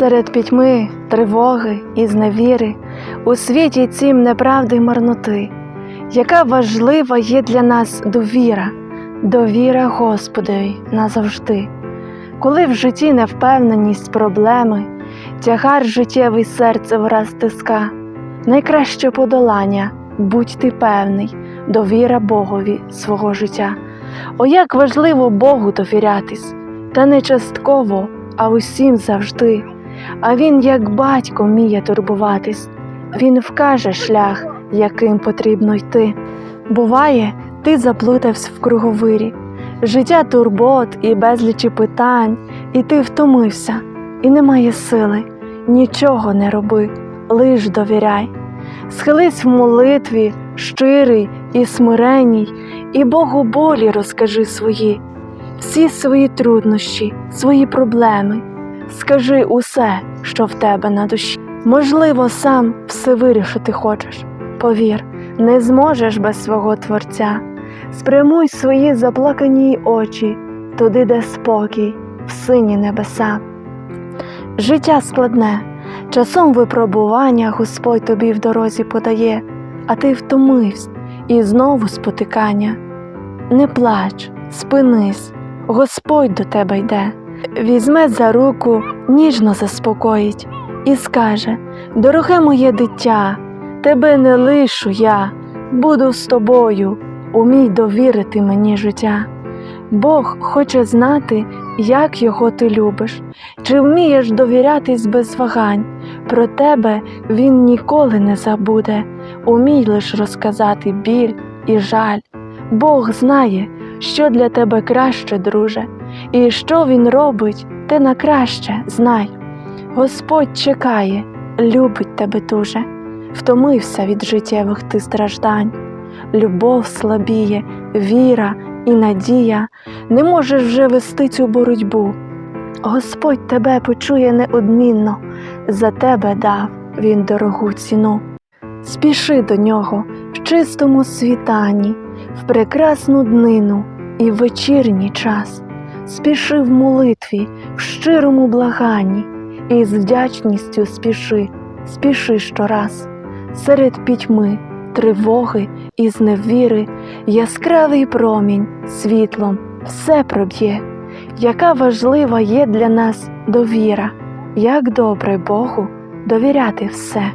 Серед пітьми, тривоги і зневіри, у світі цім неправди й марноти, яка важлива є для нас довіра, довіра Господові назавжди. Коли в житті невпевненість, проблеми, тягар життєвий серце враз тиска, найкраще подолання, будь ти певний, довіра Богові свого життя. О, як важливо Богу довірятись, та не частково, а усім завжди. А він, як батько, вміє турбуватись, він вкаже шлях, яким потрібно йти. Буває, ти заплутався в круговирі, життя турбот і безлічі питань, і ти втомився, і немає сили, нічого не роби, лиш довіряй. Схились в молитві, щирий і смиренній, і Богу болі розкажи свої, всі свої труднощі, свої проблеми. Скажи усе, що в тебе на душі. Можливо, сам все вирішити хочеш. Повір, не зможеш без свого Творця. Спрямуй свої заплакані очі туди, де спокій, в сині небеса. Життя складне, часом випробування Господь тобі в дорозі подає, а ти втомився і знову спотикання. Не плач, спинись, Господь до тебе йде, візьме за руку, ніжно заспокоїть і скаже: Дороге моє дитя, тебе не лишу я, буду з тобою, умій довірити мені життя. Бог хоче знати, як його ти любиш, чи вмієш довірятись без вагань. Про тебе він ніколи не забуде, умій лиш розказати біль і жаль. Бог знає, що для тебе краще, друже, і що він робить, ти на краще знай. Господь чекає, любить тебе дуже, втомився від життєвих ти страждань. Любов слабіє, віра і надія, не можеш вже вести цю боротьбу. Господь тебе почує неодмінно, за тебе дав він дорогу ціну. Спіши до нього в чистому світанні, в прекрасну днину і в вечірній час. Спіши в молитві, в щирому благанні, і з вдячністю спіши, спіши щораз. Серед пітьми, тривоги і зневіри, яскравий промінь світлом все проб'є, яка важлива є для нас довіра, як добре Богу довіряти все.